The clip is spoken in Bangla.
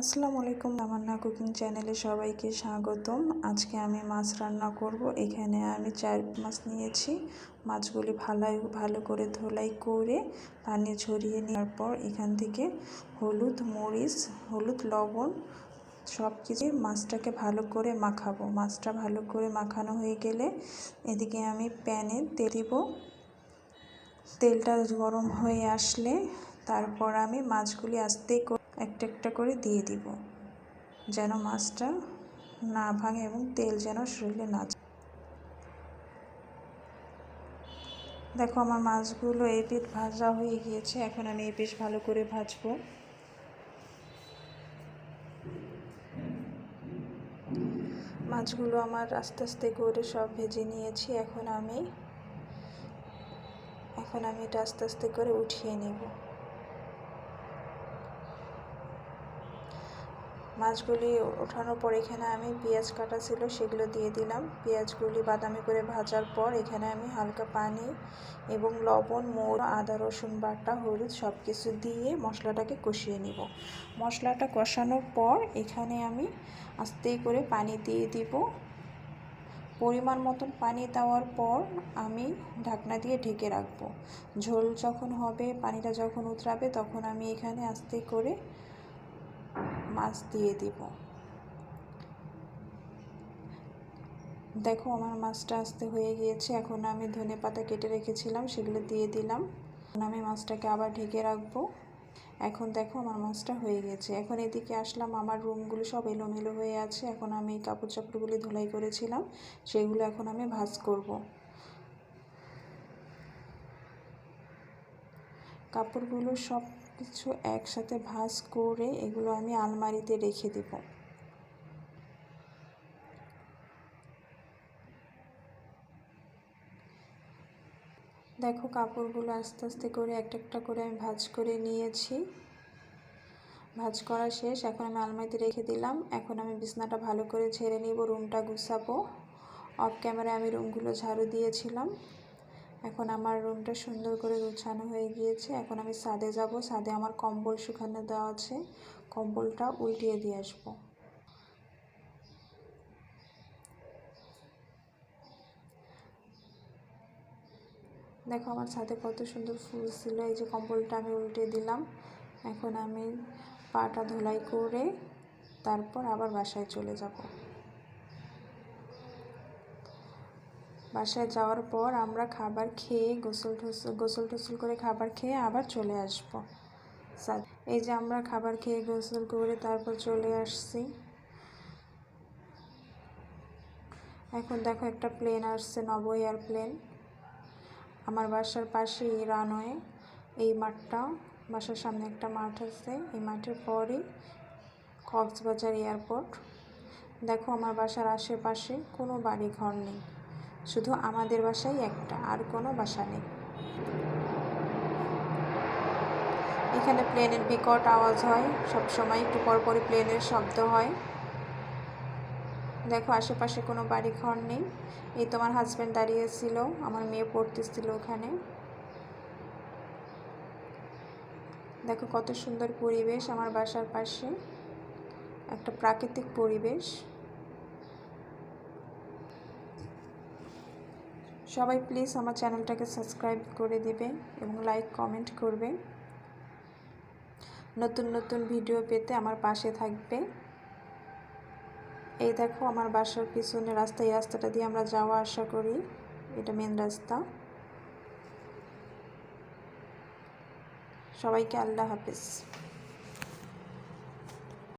আসসালামু আলাইকুম তামান্না কুকিং চ্যানেলে সবাইকে স্বাগতম। আজকে আমি মাছ রান্না করব। এখানে আমি চার মাছ নিয়েছি। মাছগুলি ভালো ভালো করে ধোলাই করে পানি ঝরিয়ে নেওয়ার পর এখান থেকে হলুদ, মরিচ, হলুদ, লবণ সব কিছু মাছটাকে ভালো করে মাখাবো। মাছটা ভালো করে মাখানো হয়ে গেলে এদিকে আমি প্যানে তেল দিব। তেলটা গরম হয়ে আসলে তারপর আমি মাছগুলি আস্তে একটা একটা করে দিয়ে দিব, যেন মাছটা না ভাঙে এবং তেল যেন শরীরে না দেখো আমার মাছগুলো এই ভাজা হয়ে গিয়েছে, এখন আমি এই ভালো করে ভাজবো। মাছগুলো আমার আস্তে আস্তে করে সব ভেজে নিয়েছি, এখন আমি এখন আমি এটা আস্তে আস্তে করে উঠিয়ে নেব। মাছগুলি ওঠানোর পর এখানে আমি পেঁয়াজ কাটা ছিল, সেগুলো দিয়ে দিলাম। পেঁয়াজগুলি বাদামি করে ভাজার পর এখানে আমি হালকা পানি এবং লবণ মোড় আদা, রসুন বাটা, হলুদ সব কিছু দিয়ে মশলাটাকে কষিয়ে নিব। মশলাটা কষানোর পর এখানে আমি আস্তে করে পানি দিয়ে দিব। পরিমাণ মতন পানি দেওয়ার পর আমি ঢাকনা দিয়ে ঢেকে রাখব। ঝোল যখন হবে, পানিটা যখন উতরাবে, তখন আমি এখানে আস্তে করে মাছ দিয়ে দিব। দেখো আমার মাছটা আস্তে হয়ে গিয়েছে, এখন আমি ধনে পাতা কেটে রেখেছিলাম, সেগুলো দিয়ে দিলাম। এখন আমি মাছটাকে আবার ঢেকে রাখব। এখন দেখো আমার মাছটা হয়ে গেছে। এখন এদিকে আসলাম, আমার রুমগুলো সব এলোমেলো হয়ে আছে। এখন আমি কাপড় চাপড়গুলি ধুলাই করেছিলাম, সেগুলো এখন আমি ভাজ করব। কাপড়গুলো সব কিছু একসাথে ভাজ করে এগুলো আমি আলমারিতে রেখে দেব। দেখো কাপড়গুলো আস্তে আস্তে করে একটা একটা করে আমি ভাজ করে নিয়েছি। ভাজ করা শেষ, এখন আমি আলমারিতে রেখে দিলাম। এখন আমি বিছনাটা ভালো করে ঝেড়ে নিব, রুমটা গুছাবো। অফ ক্যামেরায় আমি রুমগুলো ঝাড়ু দিয়েছিলাম। এখন আমার রুমটা সুন্দর করে গুছানো হয়ে গিয়েছে। এখন আমি সাদে যাব। সাদে আমার কম্বল শুকানো দেওয়া আছে। কম্বলটা উল্টিয়ে দিয়ে আসব। দেখো আমার ছাদে কত সুন্দর ফুল ছিল। এই যে কম্বলটা আমি উল্টে দিলাম। এখন আমি পাটা ধুলাই করে তারপর আবার বাসায় চলে যাব। বাসায় যাওয়ার পর আমরা খাবার খেয়ে গোসল টোসল গোসল টোসল করে খাবার খেয়ে আবার চলে আসব। স্যার, এই যে আমরা খাবার খেয়ে গোসল করে তারপর চলে আসছি। এখন দেখো একটা প্লেন আসছে, নব এয়ারপ্লেন আমার বাসার পাশেই রানওয়ে এই মাঠটা। বাসার সামনে একটা মাঠ আছে, এই মাঠের পরেই কক্সবাজার এয়ারপোর্ট দেখো আমার বাসার আশেপাশে কোনো বাড়ি ঘর নেই। শুধু আমাদের বাসাই একটা, আর কোনো বাসা নেই। এখানে প্লেনের বিকট আওয়াজ হয়, সবসময় একটু পরপরই প্লেনের শব্দ হয়। দেখো, আশেপাশে কোনো বাড়ি ঘর নেই। এই তোমার হাজব্যান্ড দাঁড়িয়েছিল, আমার মেয়ে পড়তেছিল ওখানে। দেখো, কত সুন্দর পরিবেশ আমার বাসার পাশে। একটা প্রাকৃতিক পরিবেশ। সবাই প্লিজ আমার চ্যানেলটাকে সাবস্ক্রাইব করে দিবে এবং লাইক, কমেন্ট করবে। নতুন নতুন ভিডিও পেতে আমার পাশে থাকবে। এই দেখো আমার বাসার পিছনে রাস্তা, এই রাস্তাটা দিয়ে আমরা যাওয়া আসা করি। এটা মেন রাস্তা। সবাইকে আল্লাহ হাফিজ।